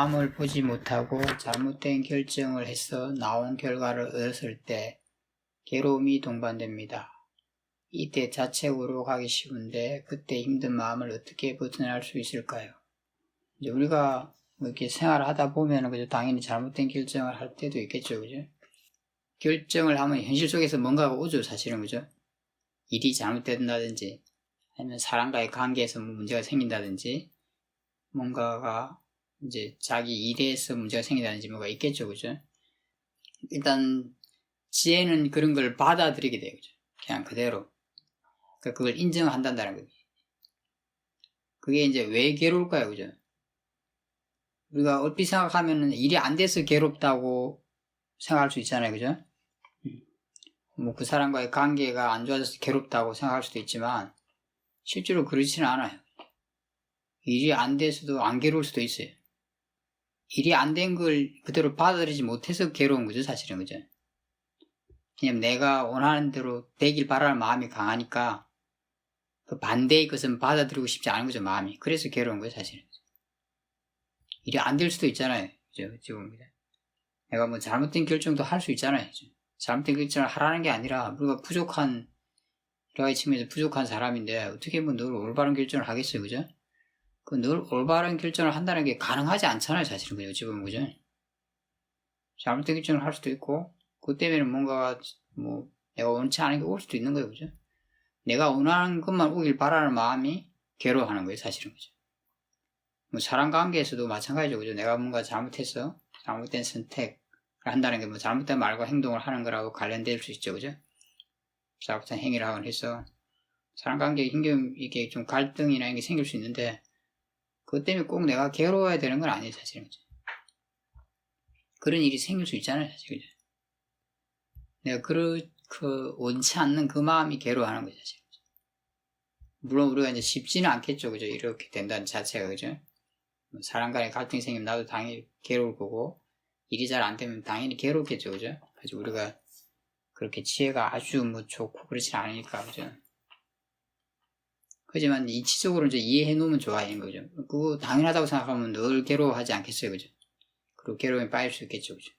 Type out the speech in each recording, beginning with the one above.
마음을 보지 못하고 잘못된 결정을 해서 나온 결과를 얻었을 때 괴로움이 동반됩니다. 이때 자책으로 가기 쉬운데 그때 힘든 마음을 어떻게 벗어날 수 있을까요? 이제 우리가 뭐 이렇게 생활을 하다 보면 그죠 당연히 잘못된 결정을 할 때도 있겠죠, 그죠? 결정을 하면 현실 속에서 뭔가가 오죠, 사실은 그죠? 일이 잘못된다든지 아니면 사람과의 관계에서 뭐 문제가 생긴다든지 뭔가가 이제 자기 일에서 문제가 생긴다든지 뭐가 있겠죠, 그죠? 일단 지혜는 그런 걸 받아들이게 돼요, 그죠? 그냥 그대로. 그러니까 그걸 인정한다는 거예요. 그게 이제 왜 괴로울까요, 그죠? 우리가 얼핏 생각하면 일이 안 돼서 괴롭다고 생각할 수 있잖아요, 그죠? 뭐 그 사람과의 관계가 안 좋아져서 괴롭다고 생각할 수도 있지만 실제로 그렇지는 않아요. 일이 안 돼서도 안 괴로울 수도 있어요. 일이 안 된 걸 그대로 받아들이지 못해서 괴로운 거죠, 사실은, 그죠? 그냥 내가 원하는 대로 되길 바라는 마음이 강하니까 그 반대의 것은 받아들이고 싶지 않은 거죠, 마음이. 그래서 괴로운 거예요, 사실은. 일이 안 될 수도 있잖아요, 그죠? 지금. 내가 뭐 잘못된 결정도 할 수 있잖아요, 그죠? 잘못된 결정을 하라는 게 아니라 우리가 부족한, 가지 측면에서 부족한 사람인데 어떻게 뭐 늘 올바른 결정을 하겠어요, 그죠? 그 늘 올바른 결정을 한다는 게 가능하지 않잖아요, 사실은. 그죠? 어찌 보면, 그죠? 잘못된 결정을 할 수도 있고, 그 때문에 뭔가가, 뭐, 내가 원치 않은 게 올 수도 있는 거예요, 그죠? 내가 원하는 것만 오길 바라는 마음이 괴로워하는 거예요, 사실은, 그죠? 뭐, 사람 관계에서도 마찬가지죠, 그죠? 내가 뭔가 잘못해서, 잘못된 선택을 한다는 게 뭐, 잘못된 말과 행동을 하는 거라고 관련될 수 있죠, 그죠? 잘못된 행위를 하곤 해서, 사람 관계에 힘겨움, 이게 좀 갈등이나 이런 게 생길 수 있는데, 그것 때문에 꼭 내가 괴로워야 되는 건 아니에요, 사실은. 그런 일이 생길 수 있잖아요, 사실. 그죠? 내가 그, 그, 원치 않는 그 마음이 괴로워하는 거죠, 사실. 물론 우리가 이제 쉽지는 않겠죠, 그죠? 이렇게 된다는 자체가, 그죠? 뭐 사람 간의 갈등이 생기면 나도 당연히 괴로울 거고, 일이 잘 안 되면 당연히 괴롭겠죠, 그죠? 그래서 우리가 그렇게 지혜가 아주 뭐 좋고 그렇진 않으니까, 그죠? 하지만 이치적으로 이제 이해해 놓으면 좋아하는 거죠. 그거 당연하다고 생각하면 늘 괴로워하지 않겠어요, 그죠? 그리고 괴로움에 빠질 수 있겠죠, 그죠?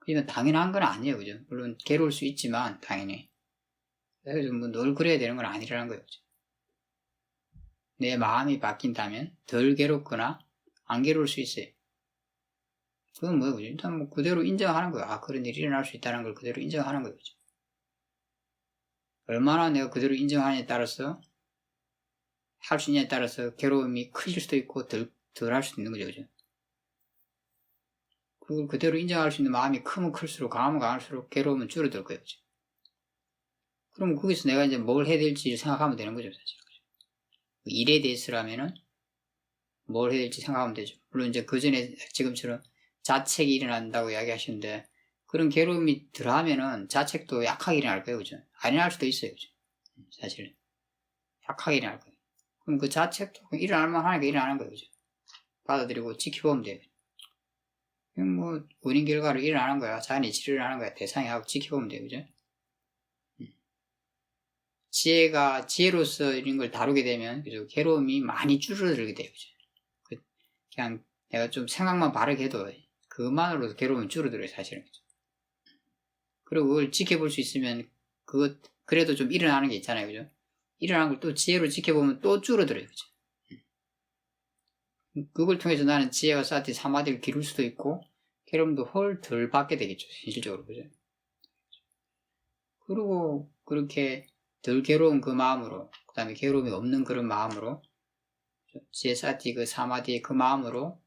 하지만 당연한 건 아니에요, 그죠? 물론 괴로울 수 있지만 당연히 그래서 뭐늘 그래야 되는 건 아니라는 그죠? 내 마음이 바뀐다면 덜 괴롭거나 안 괴로울 수 있어요. 그건 뭐예요, 그죠? 일단 뭐 그대로 인정하는 거예요. 아 그런 일이 일어날 수 있다는 걸 그대로 인정하는 거예요, 그죠? 얼마나 내가 그대로 인정하느냐에 따라서 할 수 있냐에 따라서 괴로움이 커질 수도 있고 덜, 덜 할 수도 있는 거죠. 그죠? 그걸 그대로 인정할 수 있는 마음이 크면 클수록 강하면 강할수록 괴로움은 줄어들 거예요. 그죠? 그럼 거기서 내가 이제 뭘 해야 될지 생각하면 되는 거죠. 사실. 그죠? 일에 대해서라면은 뭘 해야 될지 생각하면 되죠. 물론 이제 그 전에 지금처럼 자책이 일어난다고 이야기하시는데 그런 괴로움이 들어하면은 자책도 약하게 일어날 거예요. 그죠? 안 일어날 수도 있어요. 그죠? 사실은. 약하게 일어날 거예요. 그럼 그 자책도 일어날 만 하니까 일어나는 거예요. 그죠? 받아들이고 지켜보면 돼요. 뭐, 원인 결과로 일어나는 거야. 자연의 질을 하는 거야. 대상이 하고 지켜보면 돼요. 그죠? 음. 지혜가, 지혜로서 이런 걸 다루게 되면, 그죠? 괴로움이 많이 줄어들게 돼요. 그죠? 그, 그냥 내가 좀 생각만 바르게 해도 그것만으로도 괴로움이 줄어들어요. 사실은. 그죠? 그리고 그걸 지켜볼 수 있으면, 그것, 그래도 좀 일어나는 게 있잖아요. 그죠? 일어난 걸 또 지혜로 지켜보면 또 줄어들어요. 그죠? 그걸 통해서 나는 지혜가 쌓디 사마디를 기를 수도 있고, 괴로움도 헐 덜 받게 되겠죠. 현실적으로. 그죠? 그리고 그렇게 덜 괴로운 그 마음으로, 그 다음에 괴로움이 없는 그런 마음으로, 지혜 쌓디 그 사마디의 그 마음으로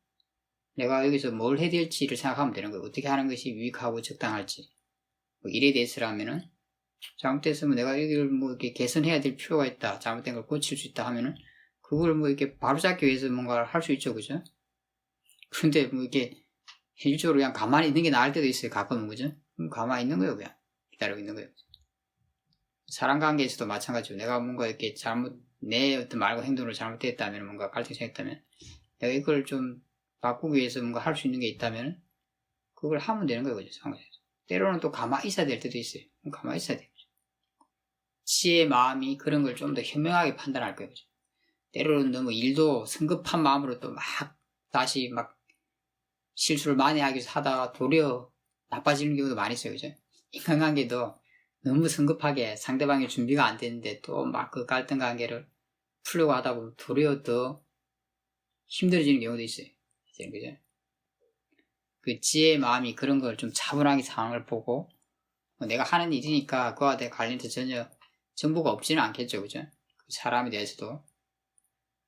내가 여기서 뭘 해야 될지를 생각하면 되는 거예요. 어떻게 하는 것이 유익하고 적당할지. 뭐 일에 대해서라면은, 잘못됐으면 내가 여기를 뭐 이렇게 개선해야 될 필요가 있다. 잘못된 걸 고칠 수 있다 하면은, 그걸 뭐 이렇게 바로잡기 위해서 뭔가를 할 수 있죠, 그죠? 그런데 뭐 이렇게 현실적으로 그냥 가만히 있는 게 나을 때도 있어요, 가끔은, 그죠? 가만히 있는 거예요, 그냥. 기다리고 있는 거예요. 사람 관계에서도 마찬가지로 내가 뭔가 이렇게 잘못, 내 어떤 말과 행동을 잘못했다면, 뭔가 갈등이 생겼다면, 내가 이걸 좀 바꾸기 위해서 뭔가 할 수 있는 게 있다면, 그걸 하면 되는 거예요, 그죠? 때로는 또 가만히 있어야 될 때도 있어요. 가만히 있어야 돼요. 지혜의 마음이 그런 걸 좀 더 현명하게 판단할 거예요? 때로는 너무 일도 성급한 마음으로 또 막 다시 막 실수를 많이 하기 위해서 하다가 도리어 나빠지는 경우도 많이 있어요. 그죠? 인간관계도 너무 성급하게 상대방이 준비가 안 되는데 또 막 그 갈등 관계를 풀려고 하다 보면 도리어 더 힘들어지는 경우도 있어요. 그죠? 그 지혜의 마음이 그런 걸 좀 차분하게 상황을 보고 뭐 내가 하는 일이니까 그와 내 관련해서 전혀 정보가 없지는 않겠죠. 그죠? 그 사람에 대해서도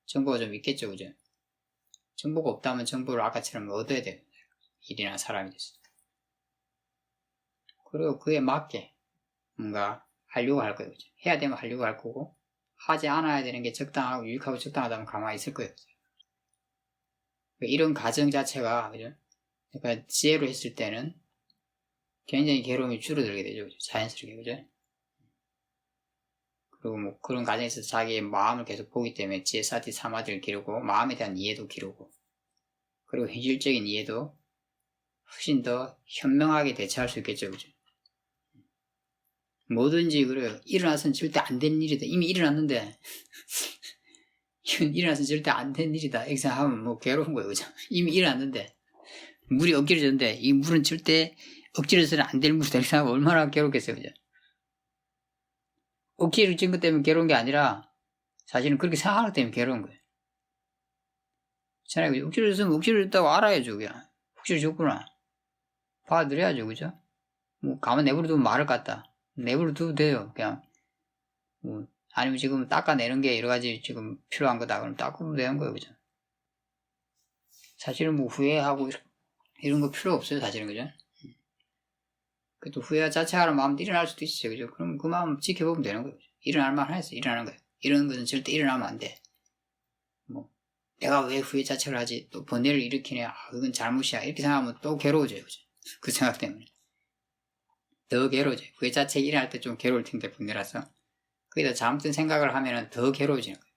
정보가 좀 있겠죠. 그죠? 정보가 없다면 정보를 아까처럼 얻어야 돼요. 일이나 사람에 대해서. 그리고 그에 맞게 뭔가 하려고 할 거예요. 그죠? 해야 되면 하려고 할 거고 하지 않아야 되는 게 적당하고 유익하고 적당하다면 가만히 있을 거예요. 그죠? 이런 가정 자체가 그죠? 그러니까 지혜로 했을 때는 굉장히 괴로움이 줄어들게 되죠. 자연스럽게 그죠? 그리고 뭐 그런 과정에서 자기의 마음을 계속 보기 때문에 지혜 사티 사마디를 기르고 마음에 대한 이해도 기르고 그리고 현실적인 이해도 훨씬 더 현명하게 대처할 수 있겠죠. 그죠? 뭐든지 그래요. 일어나서는 절대 안 되는 일이다. 이미 일어났는데 이건 일어나서는 절대 안 되는 일이다. 이렇게 생각하면 뭐 괴로운 거예요. 그죠? 이미 일어났는데 물이 엎질러졌는데 이 물은 절대 엎질러서는 안 될. 이렇게 생각하면 얼마나 괴롭겠어요. 그죠? 억지로 찐 것 때문에 괴로운 게 아니라 사실은 그렇게 생각하기 때문에 괴로운 거예요. 차라리 억지로 줬으면 억지로 줬다고 알아야죠. 그냥 억지로 줬구나. 받아들여야죠. 그죠? 뭐 가만 내버려두면 말을 갖다. 내버려둬도 돼요. 그냥 뭐 아니면 지금 닦아내는 게 여러 가지 지금 필요한 거다. 그럼 닦으면 되는 거예요. 그죠? 사실은 뭐 후회하고 이런 거 필요 없어요. 사실은 그죠? 그래도 후회 자체하는 마음도 일어날 수도 있어요. 그죠? 그럼 그 마음 지켜보면 되는 거예요. 일어날 만 해서 일어나는 거예요. 이런 것은 절대 일어나면 안 돼. 뭐, 내가 왜 후회 자체를 하지? 또 번뇌를 일으키냐? 아, 그건 잘못이야. 이렇게 생각하면 또 괴로워져요. 그죠? 그 생각 때문에. 더 괴로워져요. 후회 자체 일어날 때 좀 괴로울 텐데, 번뇌라서. 거기다 잘못된 생각을 하면은 더 괴로워지는 거예요.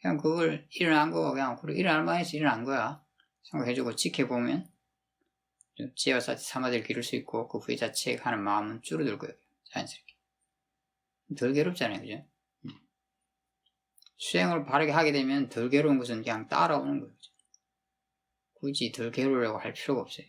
그냥 그걸 일어난 거, 그냥, 그래, 일어날 만해서 일어난 거야. 생각해주고 지켜보면, 좀 사치 사마디를 기를 수 있고 그 후회 자체에 하는 마음은 줄어들 거예요. 자연스럽게. 덜 괴롭잖아요. 그죠? 음. 수행을 바르게 하게 되면 덜 괴로운 것은 그냥 따라오는 거예요. 굳이 덜 괴로우려고 할 필요가 없어요.